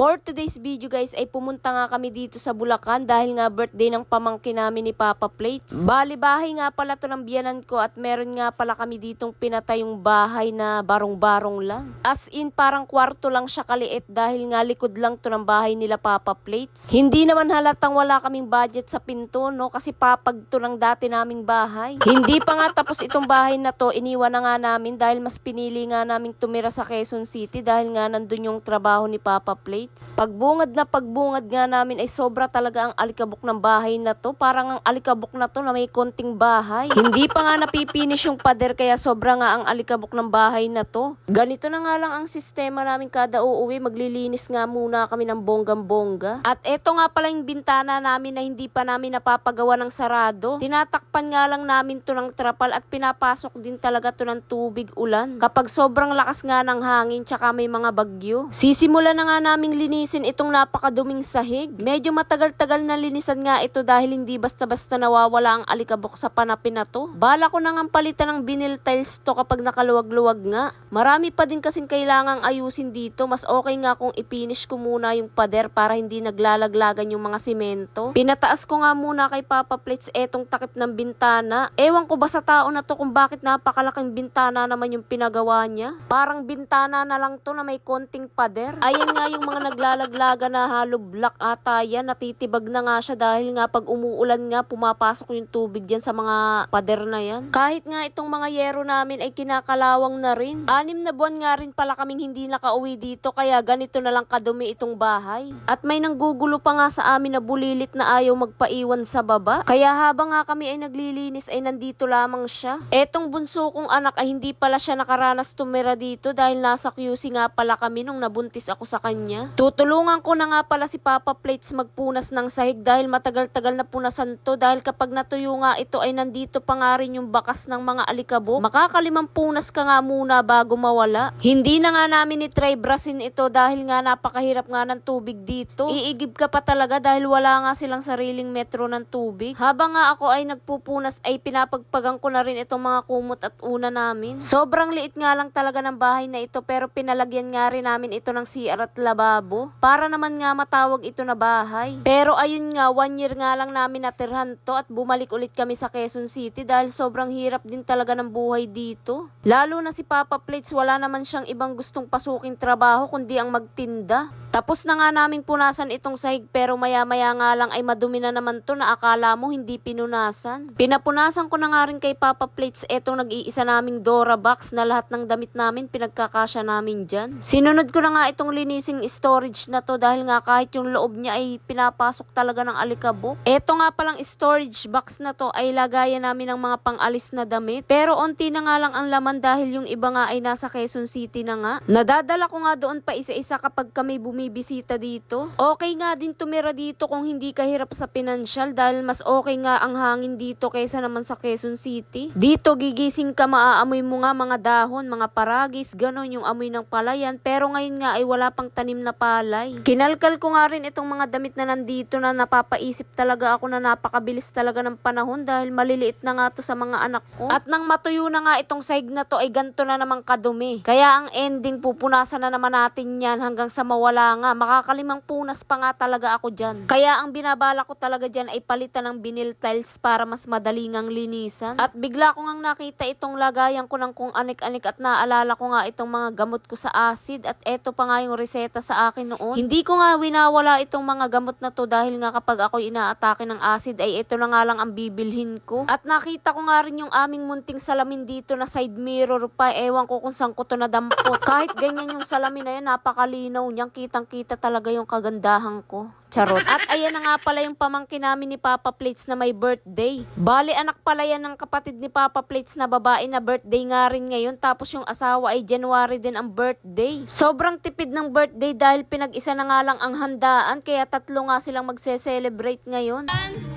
For today's video guys ay pumunta nga kami dito sa Bulacan dahil nga birthday ng pamangkin namin ni Papa Plates. Bali bahay nga pala to ng biyanan ko at meron nga pala kami ditong pinatayong bahay na barong-barong lang. As in parang kwarto lang siya kaliit dahil nga likod lang to ng bahay nila Papa Plates. Hindi naman halatang wala kaming budget sa pinto no kasi papag to ng dati naming bahay. Hindi pa nga tapos itong bahay na to iniwan na nga namin dahil mas pinili nga naming tumira sa Quezon City dahil nga nandun yung trabaho ni Papa Plates. Pagbungad na pagbungad nga namin ay sobra talaga ang alikabok ng bahay na to. Parang ang alikabok na to na may konting bahay. Hindi pa nga napipinish yung pader kaya sobra nga ang alikabok ng bahay na to. Ganito na nga lang ang sistema namin kada uuwi. Maglilinis nga muna kami ng bonggang-bongga. At eto nga pala yung bintana namin na hindi pa namin napapagawa ng sarado. Tinatakpan nga lang namin to ng trapal at pinapasok din talaga to ng tubig ulan. Kapag sobrang lakas nga ng hangin tsaka may mga bagyo. Sisimula na nga naming linisin itong napakaduming sahig. Medyo matagal-tagal na linisan nga ito dahil hindi basta-basta nawawala ang alikabok sa panapin na to. Bala ko na nga palitan ng vinyl tiles to kapag nakaluwag-luwag nga. Marami pa din kasing kailangang ayusin dito. Mas okay nga kung ipinish ko muna yung pader para hindi naglalaglagan yung mga simento. Pinataas ko nga muna kay Papa Plates etong takip ng bintana. Ewan ko ba sa tao na to kung bakit napakalaking bintana naman yung pinagawa niya. Parang bintana na lang to na may konting pader. Ayan nga yung mga naglalaglaga na hollow block ata yan. Natitibag na nga siya dahil nga pag umuulan nga pumapasok yung tubig dyan sa mga pader na yan. Kahit nga itong mga yero namin ay kinakalawang na rin. Anim na buwan nga rin pala kaming hindi nakauwi dito kaya ganito na lang kadumi itong bahay. At may nanggugulo pa nga sa amin na bulilit na ayaw magpaiwan sa baba. Kaya habang nga kami ay naglilinis ay nandito lamang siya. Etong bunso kong anak ay hindi pala siya nakaranas tumira dito dahil nasa QC nga pala kami nung nabuntis ako sa kanya. Tutulungan ko na nga pala si Papa Plates magpunas ng sahig dahil matagal-tagal na punasan to dahil kapag natuyo nga ito ay nandito pa nga rin yung bakas ng mga alikabok. Makakalimang punas ka nga muna bago mawala. Hindi na nga namin ni-try brasin ito dahil nga napakahirap nga ng tubig dito. Iigib ka pa talaga dahil wala nga silang sariling metro ng tubig. Habang nga ako ay nagpupunas ay pinapagpagan ko na rin itong mga kumot at una namin. Sobrang liit nga lang talaga ng bahay na ito pero pinalagyan nga rin namin ito ng CR at lababo para naman nga matawag ito na bahay. Pero ayun nga, one year nga lang namin natirhan to at bumalik ulit kami sa Quezon City dahil sobrang hirap din talaga ng buhay dito. Lalo na si Papa Plates, wala naman siyang ibang gustong pasuking trabaho kundi ang magtinda. Tapos na nga naming punasan itong sahig pero maya-maya nga lang ay madumi na naman to na akala mo hindi pinunasan. Pinapunasan ko na nga rin kay Papa Plates etong nag-iisa naming Dora box na lahat ng damit namin pinagkakasya namin dyan. Sinunod ko na nga itong linising storage na to dahil nga kahit yung loob niya ay pinapasok talaga ng alikabok. Eto nga palang storage box na to ay lagayan namin ng mga pang-alis na damit. Pero onti na nga lang ang laman dahil yung iba nga ay nasa Quezon City na nga. Nadadala ko nga doon pa isa-isa kapag kami bumibisita dito. Okay nga din tumira dito kung hindi ka hirap sa pinansyal dahil mas okay nga ang hangin dito kaysa naman sa Quezon City. Dito gigising ka maaamoy mo nga mga dahon, mga paragis, ganon yung amoy ng palayan. Pero ngayon nga ay wala pang tanim na palay. Kinalkal ko nga rin itong mga damit na nandito na napapaisip talaga ako na napakabilis talaga ng panahon dahil maliliit na nga to sa mga anak ko. At nang matuyo na nga itong sahig na to ay ganto na namang kadumi. Kaya ang ending pupunasan na naman natin yan hanggang sa mawala nga. Makakalimang punas pa nga talaga ako dyan. Kaya ang binabala ko talaga dyan ay palitan ng vinyl tiles para mas madali ngang linisan. At bigla ko ngang nakita itong lagayan ko ng kung anik-anik at naalala ko nga itong mga gamot ko sa acid at eto pa nga yung reseta sa akin noon. Hindi ko nga winawala itong mga gamot na to dahil nga kapag ako inaatake ng acid ay ito na nga lang ang bibilhin ko. At nakita ko nga rin yung aming munting salamin dito na side mirror pa. Ewan ko kung saan ko to nadampot. Kahit ganyan yung salamin na yan, napakalinaw niyang kitang-kita talaga yung kagandahan ko. Charot. At ayan na nga pala yung pamangkin namin ni Papa Plates na may birthday. Bali, anak pala yan ng kapatid ni Papa Plates na babae na birthday nga rin ngayon. Tapos yung asawa ay January din ang birthday. Sobrang tipid ng birthday dahil pinag-isa na nga lang ang handaan. Kaya tatlo nga silang magse-celebrate ngayon. One,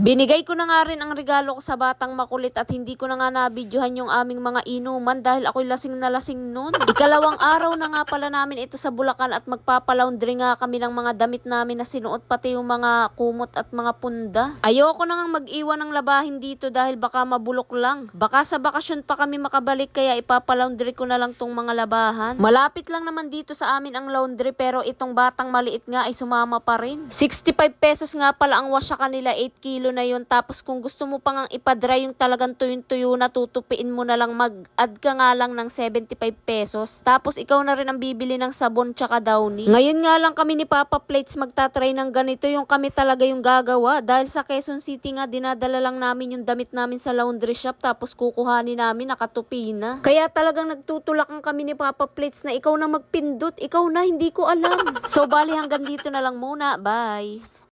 Binigay ko na nga rin ang regalo ko sa batang makulit at hindi ko na nga nabidyohan yung aming mga inuman dahil ako'y lasing na lasing nun. Ikalawang araw na nga pala namin ito sa Bulacan at magpapalaundry nga kami ng mga damit namin na sinuot pati yung mga kumot at mga punda. Ayoko na nga mag-iwan ng labahin dito dahil baka mabulok lang. Baka sa bakasyon pa kami makabalik kaya ipapalaundry ko na lang tong mga labahan. Malapit lang naman dito sa amin ang laundry pero itong batang maliit nga ay sumama pa rin. 65 pesos nga pala ang wash sa kanila 8 kilo na yun tapos kung gusto mo pang ipadry yung talagang tuyong-tuyo na tutupiin mo na lang mag-add ka nga lang ng 75 pesos. Tapos ikaw na rin ang bibili ng sabon tsaka downy. Ngayon nga lang kami ni Papa Plates magtatry ng ganito yung kami talaga yung gagawa dahil sa Quezon City nga dinadala lang namin yung damit namin sa laundry shop tapos kukuhanin namin nakatupi na. Kaya talagang nagtutulakan kami ni Papa Plates na ikaw na magpindot, ikaw na hindi ko alam. So bali hanggang dito na lang muna. Bye!